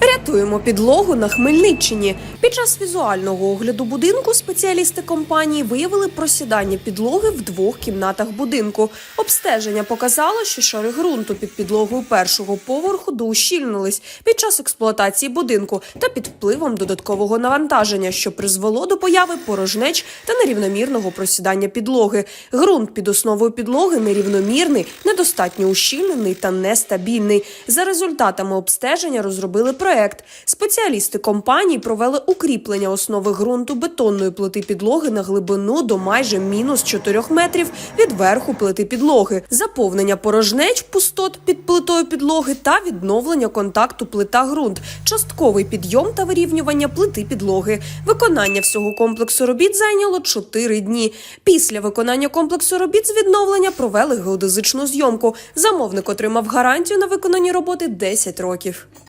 Рятуємо підлогу на Хмельниччині. Під час візуального огляду будинку спеціалісти компанії виявили просідання підлоги в двох кімнатах будинку. Обстеження показало, що шари ґрунту під підлогою першого поверху доущільнились під час експлуатації будинку та під впливом додаткового навантаження, що призвело до появи порожнеч та нерівномірного просідання підлоги. Ґрунт під основою підлоги нерівномірний, недостатньо ущільнений та нестабільний. За результатами обстеження розробили проект. Спеціалісти компанії провели укріплення основи ґрунту бетонної плити підлоги на глибину до майже мінус 4 метрів від верху плити підлоги, заповнення порожнеч пустот під плитою підлоги та відновлення контакту плита-ґрунт, частковий підйом та вирівнювання плити підлоги. Виконання всього комплексу робіт зайняло 4 дні. Після виконання комплексу робіт з відновлення провели геодезичну зйомку. Замовник отримав гарантію на виконані роботи 10 років.